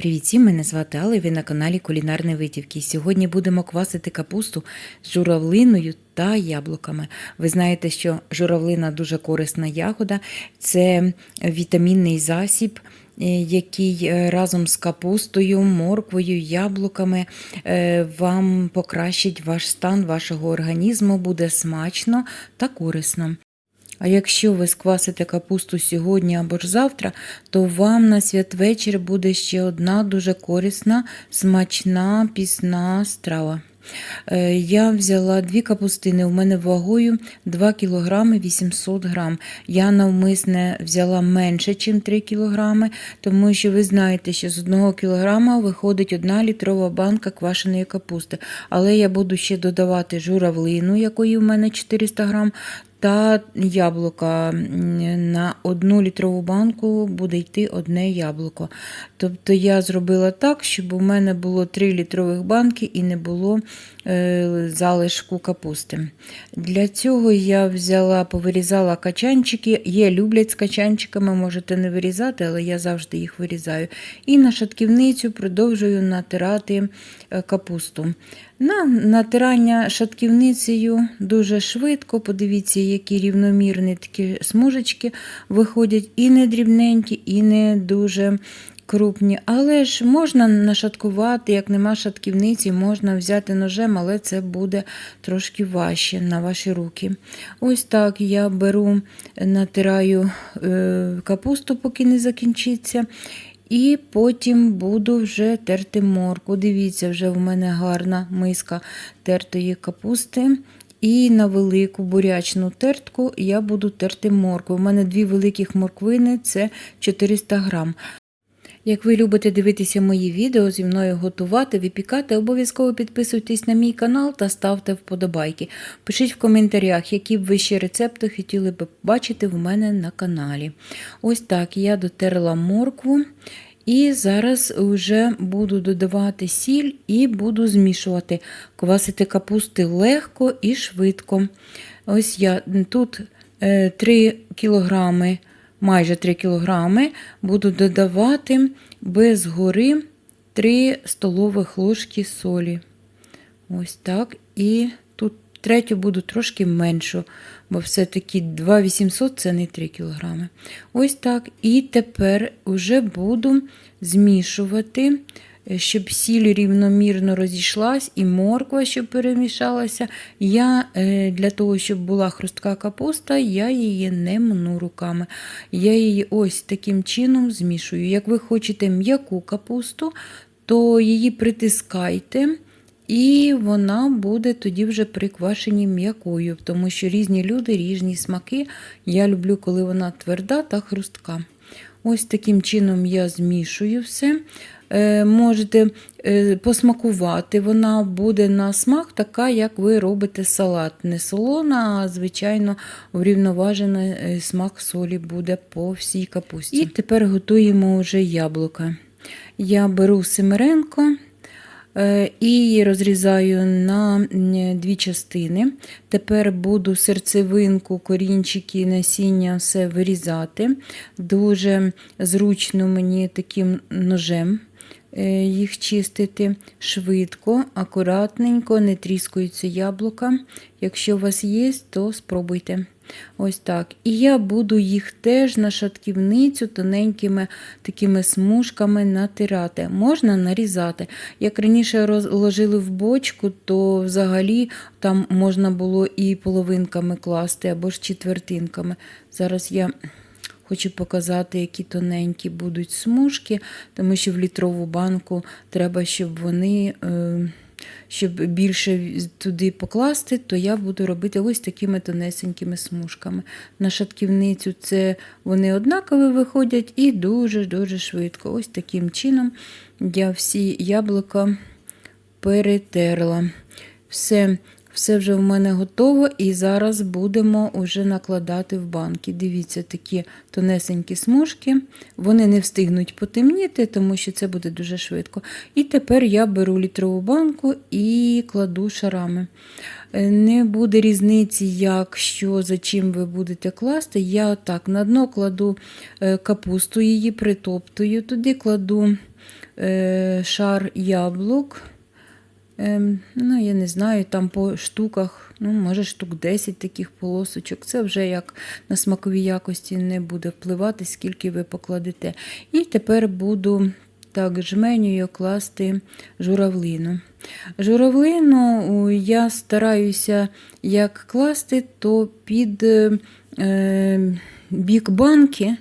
Привіт, мене звати Алла, ви на каналі Кулінарні Витівки. Сьогодні будемо квасити капусту з журавлиною та яблуками. Ви знаєте, що журавлина дуже корисна ягода, це вітамінний засіб. е, Який е, разом з капустою, морквою, яблуками е, вам покращить ваш стан вашого організму, буде смачно та корисно. А якщо ви сквасите капусту сьогодні або ж завтра, то вам на святвечір буде ще одна дуже корисна, смачна пісна страва. Е, Я взяла дві капустини, у мене вагою 2 кг 800 г. Я навмисне взяла менше, ніж 3 кг, тому що ви знаєте, що з 1 кг виходить 1 літрова банка квашеної капусти. Але я буду ще додавати журавлину, якої в мене 400 г, та яблука на одну літрову банку буде йти одне яблуко. Тобто я зробила так, щоб у мене було 3 літрових банки і не було е, залишку капусти. Для цього я взяла, повирізала качанчики. Є люблять з качанчиками, можете не вирізати, але я завжди їх вирізаю. І на шатківницю продовжую натирати е, капусту. На натирання шатківницею дуже швидко. Подивіться, які рівномірні такі смужечки виходять і не дрібненькі, і не дуже крупні. Але ж можна нашаткувати, як нема шатківниці, можна взяти ножем, але це буде трошки важче на ваші руки. Ось так я беру, натираю е, капусту, поки не закінчиться. І потім буду вже терти морку. Дивіться, вже в мене гарна миска тертої капусти. І на велику бурячну тертку я буду терти моркву. У мене дві великих морквини це 400 грам. Як ви любите дивитися мої відео, зі мною готувати, випікати, обов'язково підписуйтесь на мій канал та ставте вподобайки. Пишіть в коментарях, які б ви ще рецепти хотіли б бачити в мене на каналі. Ось так я дотерла моркву. І зараз вже буду додавати сіль і буду змішувати. Квасити капусти легко і швидко. Ось я тут 3 кілограми майже 3 кг, буду додавати без гори 3 столових ложки солі. Ось так. І третю буду трошки меншу, бо все-таки 2800 це не 3 кг. Ось так. І тепер вже буду змішувати. Щоб сіль рівномірно розійшлась і морква, щоб перемішалася. Я е, Для того, щоб була хрустка капуста, я її не мну руками. Я її ось таким чином змішую. Як ви хочете м'яку капусту, то її притискайте. І вона буде тоді вже приквашені м'якою, тому що різні люди, різні смаки. Я люблю, коли вона тверда та хрустка. Ось таким чином я змішую все. Е, можете е, посмакувати, вона буде на смак така, як ви робите салат. Не солона, а звичайно врівноважений е, смак солі буде по всій капусті. І тепер готуємо вже яблука. Я беру семеренко. І розрізаю на дві частини. Тепер буду серцевинку, корінчики, насіння все вирізати. Дуже зручно мені таким ножем їх чистити швидко, акуратненько, не тріскаються яблука. Якщо у вас є, то спробуйте. Ось так. І я буду їх теж на шатківницю тоненькими такими смужками натирати. Можна нарізати. Як раніше розложили в бочку, то взагалі там можна було і половинками класти або ж четвертинками. Зараз я. Хочу показати, які тоненькі будуть смужки, тому що в літрову банку треба, щоб вони, щоб більше туди покласти, то я буду робити ось такими тонесенькими смужками. На шатківницю це вони однакові виходять і дуже-дуже швидко. Ось таким чином я всі яблука перетерла. Все. Все вже в мене готово, і зараз будемо вже накладати в банки. Дивіться, такі тонесенькі смужки. Вони не встигнуть потемніти, тому що це буде дуже швидко. І тепер я беру літрову банку і кладу шарами. Не буде різниці, як що, за чим ви будете класти. Я так на дно кладу капусту, її притоптую, туди кладу е, шар яблук. Ем, ну, я не знаю, там по штуках, ну, може, штук 10 таких полосочок. Це вже як на смакові якості не буде впливати, скільки ви покладете. І тепер буду так жменю класти журавлину. Журавлину я стараюся як класти, то під е, бік банки,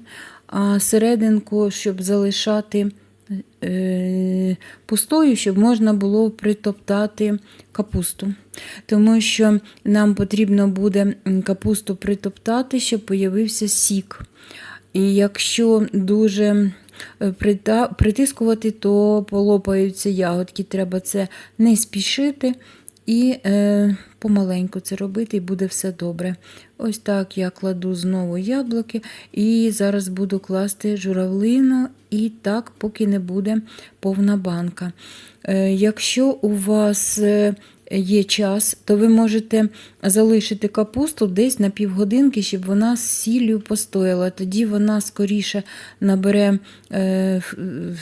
а серединку, щоб залишати пустою, щоб можна було притоптати капусту. Тому що нам потрібно буде капусту притоптати, щоб появився сік. І якщо дуже е, притискувати, то полопаються ягодки. Треба це не спішити і е, помаленьку це робити, і буде все добре. Ось так я кладу знову яблуки, і зараз буду класти журавлину, і так, поки не буде повна банка. Е, якщо у вас е, є час, то ви можете залишити капусту десь на півгодинки, щоб вона з сіллю постояла. Тоді вона скоріше набере е,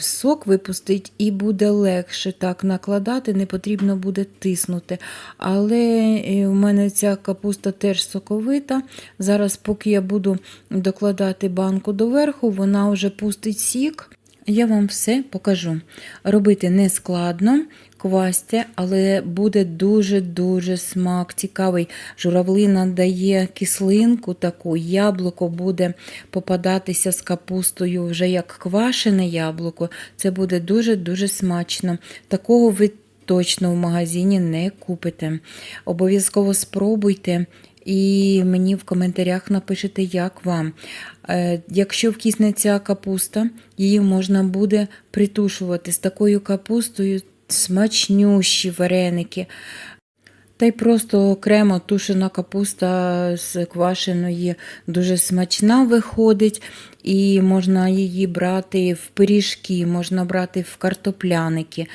сок, випустить і буде легше так накладати, не потрібно буде тиснути. Але е, у мене ця капуста теж соковита. Зараз, поки я буду докладати банку доверху, вона вже пустить сік. Я вам все покажу. Робити не складно, квасьте, але буде дуже-дуже смак цікавий. Журавлина дає кислинку таку, яблуко буде попадатися з капустою вже як квашене яблуко. Це буде дуже-дуже смачно. Такого ви точно в магазині не купите. Обов'язково спробуйте. І мені в коментарях напишете, як вам. Е, Якщо вкисне ця капуста, її можна буде притушувати з такою капустою смачнющі вареники. Та й просто окремо тушена капуста з квашеної дуже смачна виходить, і можна її брати в пиріжки, можна брати в картопляники.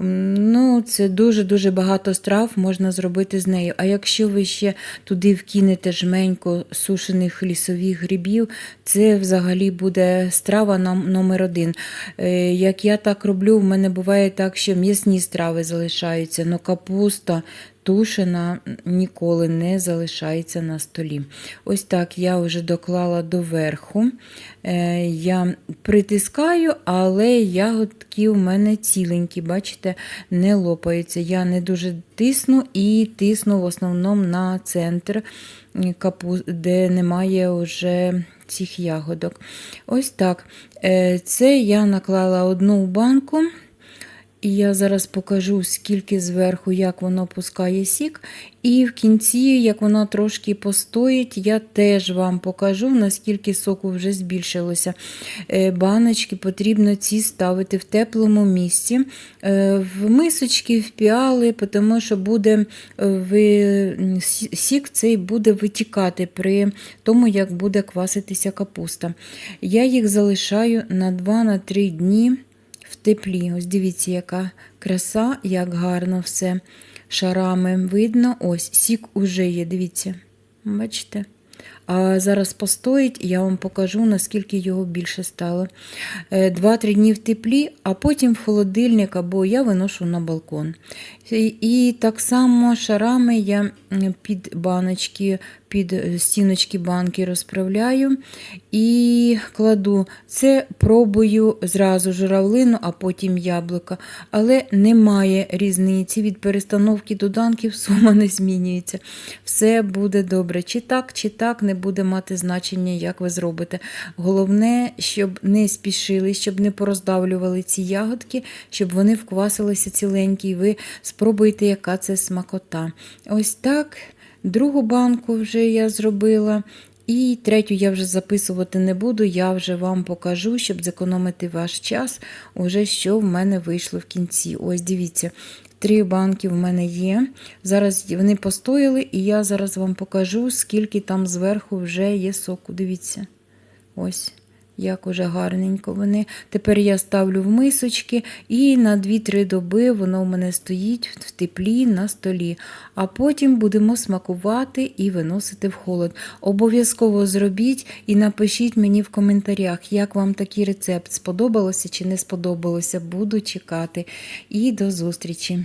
Ну, це дуже-дуже багато страв можна зробити з нею. А якщо ви ще туди вкинете жменько сушених лісових грибів, це взагалі буде страва номер один. Е, Як я так роблю, в мене буває так, що м'ясні страви залишаються, але капуста тушена ніколи не залишається на столі. Ось так я вже доклала доверху. Е, Я притискаю, але ягодки у мене ціленькі, бачите, не лопається. Я не дуже тисну і тисну в основному на центр, де немає вже цих ягодок. Ось так. Е, Це я наклала одну банку. І я зараз покажу, скільки зверху, як воно пускає сік. І в кінці, як воно трошки постоїть, я теж вам покажу, наскільки соку вже збільшилося. Е, Баночки потрібно ці ставити в теплому місці, е, в мисочки, в піали, тому що буде е, ви- сік цей буде витікати при тому, як буде кваситися капуста. Я їх залишаю на 2-3 дні в теплі. Ось дивіться, яка краса, як гарно все шарами видно. Ось сік уже є, дивіться. Бачите? А зараз постоїть, я вам покажу, наскільки його більше стало. Е, Два-три дні в теплі, а потім в холодильник або я виношу на балкон. І, так само шарами я під баночки, під е, стіночки банки розправляю і кладу. Це пробую зразу журавлину, а потім яблука. Але немає різниці від перестановки доданків, сума не змінюється. Все буде добре. Чи так, чи так, не буде мати значення, як ви зробите. Головне, щоб не спішили, щоб не пороздавлювали ці ягодки, щоб вони вквасилися ціленькі, і ви спробуйте, яка це смакота. Ось так. Другу банку вже я зробила. І третю я вже записувати не буду, я вже вам покажу, щоб зекономити ваш час, уже що в мене вийшло в кінці. Ось дивіться, три банки в мене є. Зараз вони постояли, і я зараз вам покажу, скільки там зверху вже є соку. Дивіться. Ось. Як уже гарненько вони. Тепер я ставлю в мисочки і на 2-3 доби воно в мене стоїть в теплі на столі. А потім будемо смакувати і виносити в холод. Обов'язково зробіть і напишіть мені в коментарях, як вам такий рецепт сподобалося чи не сподобалося. Буду чекати. І до зустрічі!